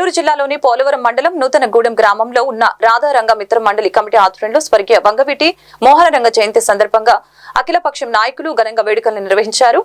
ఏలూరు జిల్లాలోని పోలవరం మండలం నూతనగూడెం గ్రామంలో ఉన్న రాధారంగ మిత్ర మండలి కమిటీ ఆధ్వర్యంలో స్వర్గీయ వంగవీటి మోహనరంగ జయంతి సందర్భంగా అఖిలపక్షం నాయకులు ఘనంగా వేడుకలను నిర్వహించారు.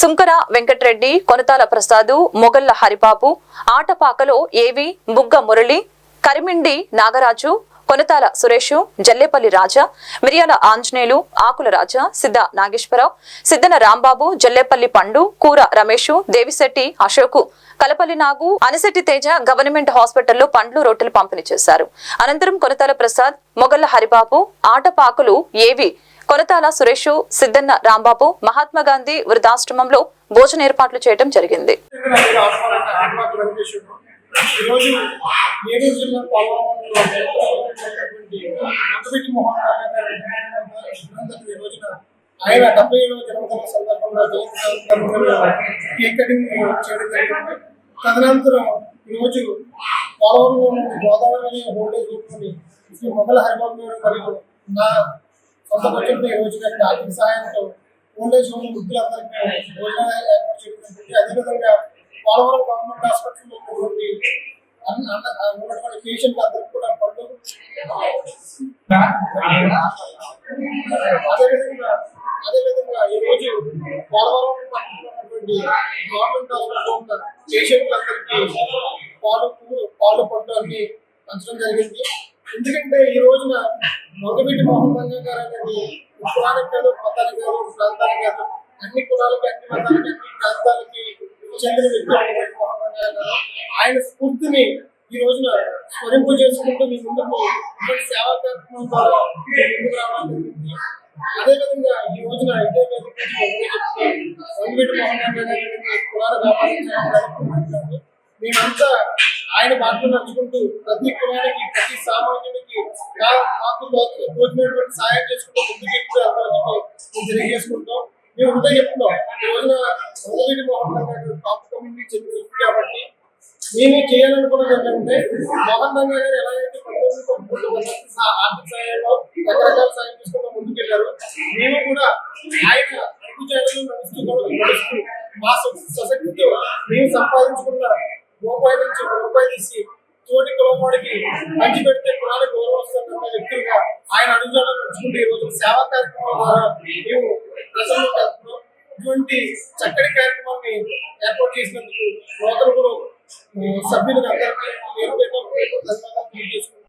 సుంకర వెంకటరెడ్డి కొనతాల ప్రసాదు మొగళ్ళ హరిబాబు ఆటపాకలో ఏవి బుగ్గ మురళి కరిమిండి నాగరాజు కొనతాల సురేష్ జల్లేపల్లి రాజా మిరియాల ఆంజనేయులు ఆకుల రాజా సిద్ధ నాగేశ్వరరావు సిద్ధన రాంబాబు జల్లేపల్లి పండు కూర రమేష్ దేవిశెట్టి అశోకు కలపల్లి నాగు అనిశెట్టి తేజ గవర్నమెంట్ హాస్పిటల్లో పండ్లు రొట్టెలు పంపిణీ చేశారు. అనంతరం కొనతాల ప్రసాద్ మొగల్ల హరిబాబు ఆటపాకులు ఏవి కొనతాల సురేష్ సిద్ధన్న రాంబాబు మహాత్మా గాంధీ వృద్ధాశ్రమంలో భోజన ఏర్పాట్లు చేయడం జరిగింది. ఈరోజు ఏలూరు జిల్లా పోలవరంలో ఉన్నటువంటి మోహన్ రావు ఈ రోజున ఆయన డెబ్బై ఏడవ జన్మదిన సందర్భంగా జయంతి కేక్ కటింగ్ చేయడం జరిగింది? తదనంతరం ఈరోజు పోలవరంలో నుండి గోదావరి హోల్డేజ్ ఓల్డేజ్ గ్రూప్ని శ్రీ మొగల హరిబాబు గారు మరియు నా సొంత బడ్జెట్ ఈ రోజున ఆర్థిక సహాయంతో ఓల్డేజ్ హోమ్ వృద్ధులందరికీ భోజనాలు ఏర్పాటు చేయడం జరిగింది. అదేవిధంగా పోలవరం గవర్నమెంట్ హాస్పిటల్లో ఉన్నటువంటి అన్ని ఉన్నటువంటి పేషెంట్ అందరికీ కూడా పళ్ళు అదేవిధంగా అదేవిధంగా ఈ రోజు పోలవరం గవర్నమెంట్ హాస్పిటల్లో ఉన్న పేషెంట్లందరికీ పాలు పాలు పళ్ళు అన్ని పంచడం జరిగింది. ఎందుకంటే ఈ రోజున మొగబిడ్డి మోహన్ రంగ గారు అనేది కులానికి కాదు మతానికి కాదు ప్రాంతానికి కాదు అన్ని కులాలకి అన్ని మతాలకి అన్ని ఆయన స్ఫూర్తిని ఈ రోజున స్మరింపు చేసుకుంటూ మీ ముందుకు సేవా కార్యక్రమం ద్వారా మీ ముందుకు రావడం జరిగింది. అదేవిధంగా ఈ రోజున ఇదే వేదిక మీద మోహన్ కులాల వ్యాపారం మేమంతా ఆయన బాటలు నడుచుకుంటూ ప్రతి కులానికి ప్రతి సామాన్యునికి మాకు తోచినటువంటి సహాయం చేసుకుంటూ ముందుకు ఎక్కువ తెలియజేసుకుంటాం. మేము ఉంటే చెప్తున్నాం ఈ రోజున మొదటి మోహన్ రంగా గారు టాప్ కమ్యూనిటీ చెందిన కాబట్టి మేము చేయాలనుకున్నది ఏంటంటే మోహన్ రంగా గారు ఎలాగైతే పంతొమ్మిది తొంభై ఆర్థిక సహాయంలో రకరకాల సాయం చేసుకుంటూ ముందుకెళ్ళారు. మేము కూడా ఆయన అడుగు చేయడం నడుస్తూ నడుస్తూ మా సొసైటీతో మేము సంపాదించుకున్న రూపాయి నుంచి రూపాయి తీసి తోటి కులవాడికి మంచి పెడితే కులానికి గౌరవం వస్తుందన్న వ్యక్తులుగా ఆయన అడుగుజాడలు నడుచుకుంటే ఈ రోజు సేవా కార్యక్రమం ద్వారా మేము ఇటువంటి చక్కటి కార్యక్రమాన్ని ఏర్పాటు చేసినందుకు నూతన కూడా సభ్యులకు ధన్యవాదాలు